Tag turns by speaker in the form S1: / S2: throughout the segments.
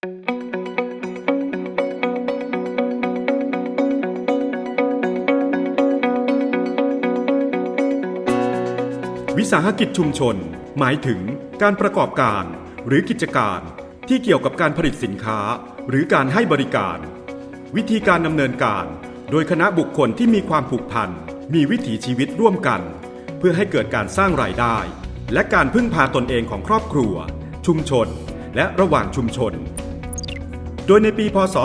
S1: วิสาหกิจชุมชน หมายถึงการประกอบการ หรือกิจการที่เกี่ยวกับการผลิตสินค้า หรือการให้บริการ วิธีการดำเนินการ โดยคณะบุคคลที่มีความผูกพัน มีวิถีชีวิตร่วมกัน เพื่อให้เกิดการสร้างรายได้ และการพึ่งพาตนเองของครอบครัว ชุมชน และระหว่างชุมชน โดยในปีพศ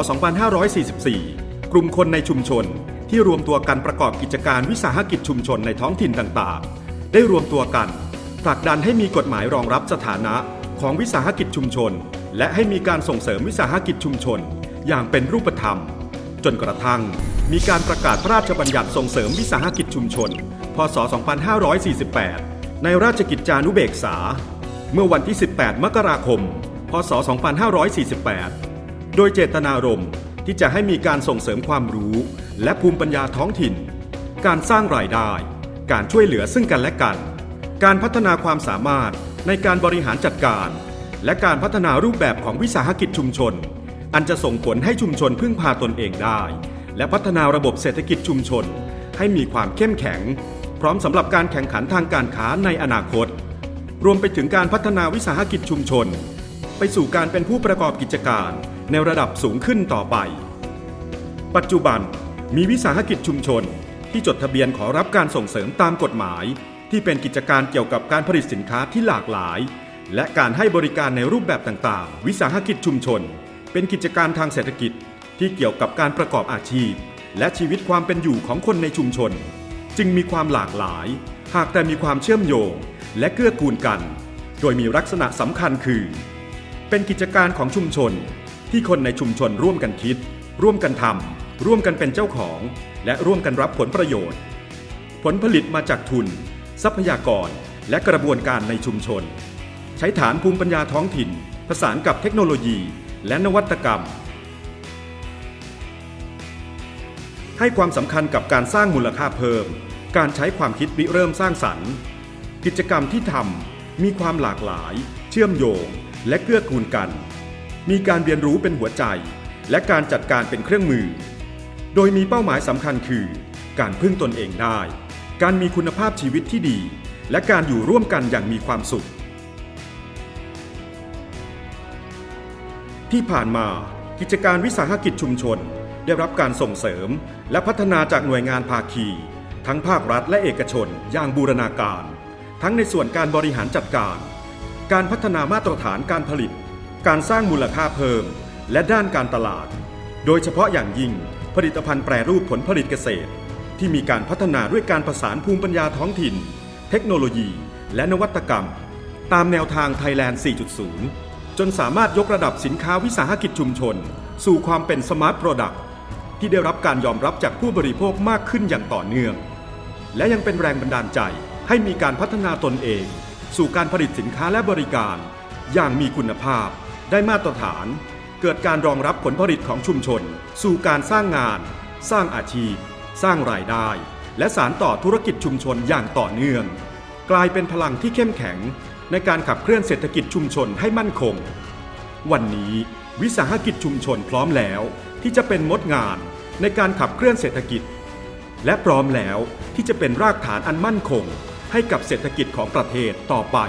S1: 2544 กลุ่มคนในชุมชนที่รวมตัวกันประกอบกิจการวิสาหกิจชุมชนในท้องถิ่นต่างๆ ได้รวมตัวกันผลักดันให้มีกฎหมายรองรับสถานะของวิสาหกิจชุมชน และให้มีการส่งเสริมวิสาหกิจชุมชน อย่างเป็นรูปธรรม จนกระทั่ง มีการประกาศพระราชบัญญัติส่งเสริมวิสาหกิจชุมชน พศ 2548 ในราชกิจจานุเบกษา เมื่อวันที่ 18 มกราคม พศ 2548 โดยเจตนารมณ์ที่จะให้มีการส่งเสริมความรู้ และภูมิปัญญาท้องถิ่น การสร้างรายได้ การช่วยเหลือซึ่งกันและกัน การพัฒนาความสามารถในการบริหารจัดการ และการพัฒนารูปแบบของวิสาหกิจชุมชน อันจะส่งผลให้ชุมชนพึ่งพาตนเองได้ และพัฒนาระบบเศรษฐกิจชุมชน ให้มีความเข้มแข็ง พร้อมสำหรับการแข่งขันทางการค้าในอนาคต รวมไปถึงการพัฒนาวิสาหกิจชุมชน ไปสู่การเป็นผู้ประกอบกิจการ ในระดับสูงขึ้นต่อไป ปัจจุบันมีวิสาหกิจชุมชนที่จดทะเบียนขอรับการส่งเสริมตามกฎหมาย ที่เป็นกิจการเกี่ยวกับการผลิตสินค้าที่หลากหลาย และการให้บริการในรูปแบบต่างๆ วิสาหกิจชุมชน เป็นกิจการทางเศรษฐกิจที่เกี่ยวกับการประกอบอาชีพ และชีวิตความเป็นอยู่ของคนในชุมชน จึงมีความหลากหลาย หากแต่มีความเชื่อมโยง และเกื้อกูลกัน โดยมีลักษณะสำคัญคือ เป็นกิจการของชุมชน ที่คนในชุมชนร่วมกันคิด ร่วมกันทำร่วมกันเป็นเจ้าของ และร่วมกันรับผลประโยชน์ ผลผลิตมาจากทุน ทรัพยากร และกระบวนการในชุมชน ใช้ฐานภูมิปัญญาท้องถิ่น ผสานกับเทคโนโลยี และนวัตกรรม ให้ความสำคัญกับการสร้างมูลค่าเพิ่ม การใช้ความคิดริเริ่มสร้างสรรค์ กิจกรรมที่ทำมีความหลากหลาย เชื่อมโยง และเกื้อกูลกัน มีการเรียนรู้เป็นหัวใจ และการจัดการเป็นเครื่องมือ โดยมีเป้าหมายสำคัญคือ การพึ่งตนเองได้ การมีคุณภาพชีวิตที่ดี และการอยู่ร่วมกันอย่างมีความสุข ที่ผ่านมากิจการวิสาหกิจชุมชน ได้รับการส่งเสริม และพัฒนาจากหน่วยงานภาคี ทั้งภาครัฐและเอกชนอย่างบูรณาการ ทั้งในส่วนการบริหารจัดการ การพัฒนามาตรฐานการผลิต การสร้างมูลค่าเพิ่ม และด้านการตลาด โดยเฉพาะอย่างยิ่งผลิตภัณฑ์แปรรูปผลผลิตเกษตร ที่มีการพัฒนาด้วยการประสานภูมิปัญญาท้องถิ่น เทคโนโลยี และนวัตกรรม ตามแนวทางไทยแลนด์ 4.0 จนสามารถยกระดับสินค้าวิสาหกิจชุมชน สู่ความเป็นสมาร์ทโปรดักต์ที่ได้รับการยอมรับจากผู้บริโภคมากขึ้นอย่างต่อเนื่อง และยังเป็นแรงบันดาลใจให้มีการพัฒนาตนเอง สู่การผลิตสินค้าและบริการ อย่างมีคุณภาพ ได้มาตรฐาน เกิดการรองรับผลผลิตของชุมชน สู่การสร้างงาน สร้างอาชีพ สร้างรายได้ และสารต่อธุรกิจชุมชนอย่างต่อเนื่อง กลายเป็นพลังที่เข้มแข็ง ในการขับเคลื่อนเศรษฐกิจชุมชนให้มั่นคง วันนี้วิสาหกิจชุมชนพร้อมแล้ว ที่จะเป็นมดงานในการขับเคลื่อนเศรษฐกิจ และพร้อมแล้วที่จะเป็นรากฐานอันมั่นคง ให้กับเศรษฐกิจของประเทศต่อไป